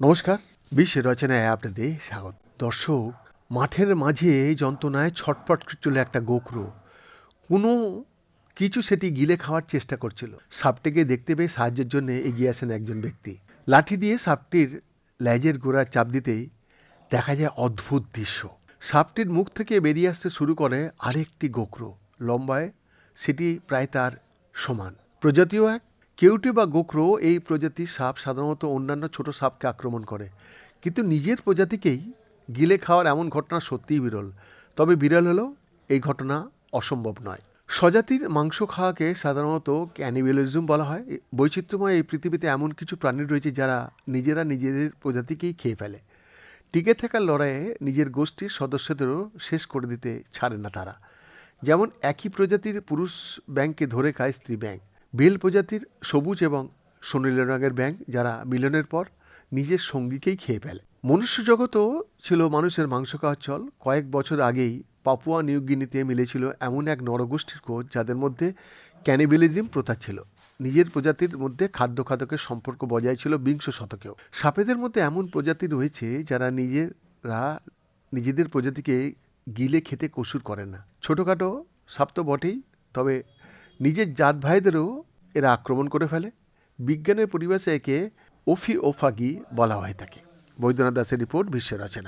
নমস্কার, বিশ্ব রচনায় আপনাদের স্বাগত। দর্শক, মাঠের মাঝে যন্ত্রণায় ছটপট চলে একটা গোখরো। কোনো কিছু সেটি গিলে খাওয়ার চেষ্টা করছিল। সাপটিকে দেখতে পেয়ে সাহায্যের জন্য এগিয়ে আসেন একজন ব্যক্তি। লাঠি দিয়ে সাপটির লেজের গোড়ায় চাপ দিতেই দেখা যায় অদ্ভুত দৃশ্য। সাপটির মুখ থেকে বেরিয়ে আসতে শুরু করে আরেকটি গোখরো। লম্বায় সেটি প্রায় তার সমান। প্রজাতিও এক। কেউটে বা গোখরো এই প্রজাতির সাপ সাধারণত অন্যান্য ছোট সাপকে আক্রমণ করে। কিন্তু নিজের প্রজাতিকেই গিলে খাওয়ার এমন ঘটনা সত্যিই বিরল। তবে বিরল হলেও এই ঘটনা অসম্ভব নয়। স্বজাতির মাংস খাওয়াকে সাধারণত ক্যানিবেলিজম বলা হয়। বৈচিত্র্যময় এই পৃথিবীতে এমন কিছু প্রাণী রয়েছে যারা নিজেরা নিজেদের প্রজাতিকেই খেয়ে ফেলে। টিকে থাকার লড়াইয়ে নিজের গোষ্ঠীর সদস্যদেরও শেষ করে দিতে ছাড়ে না তারা। যেমন একই প্রজাতির পুরুষ ব্যাংককে ধরে খায় স্ত্রী ব্যাংক। বেল প্রজাতির সবুজ এবং সোনালী রঙের ব্যাংক যারা মিলনের পর নিজের সঙ্গীকেই খেয়ে ফেলে। মনুষ্য জগতও ছিল মানুষের মাংস খাওয়ার চল কয়েক বছর আগেই পাপুয়া নিউগিনিতে মিলেছিল এমন এক নরগোষ্ঠীর খোঁজ যাদের মধ্যে ক্যানিবেলিজম প্রথা ছিল। নিজের প্রজাতির মধ্যে খাদ্য খাদকের সম্পর্ক বজায় ছিল বিংশ শতকেও। সাপেদের মধ্যে এমন প্রজাতি রয়েছে যারা নিজেরা নিজেদের প্রজাতিকে গিলে খেতে কসুর করে না। ছোটোখাটো সাপ তো বটেই, তবে নিজের জাত ভাইদেরও এরা আক্রমণ করে ফেলে। বিজ্ঞানের পরিবেশে একে ওফি ওফাগি বলা হয়ে থাকে বৈদ্যনাথ দাসের রিপোর্ট বিশ্ব রচনা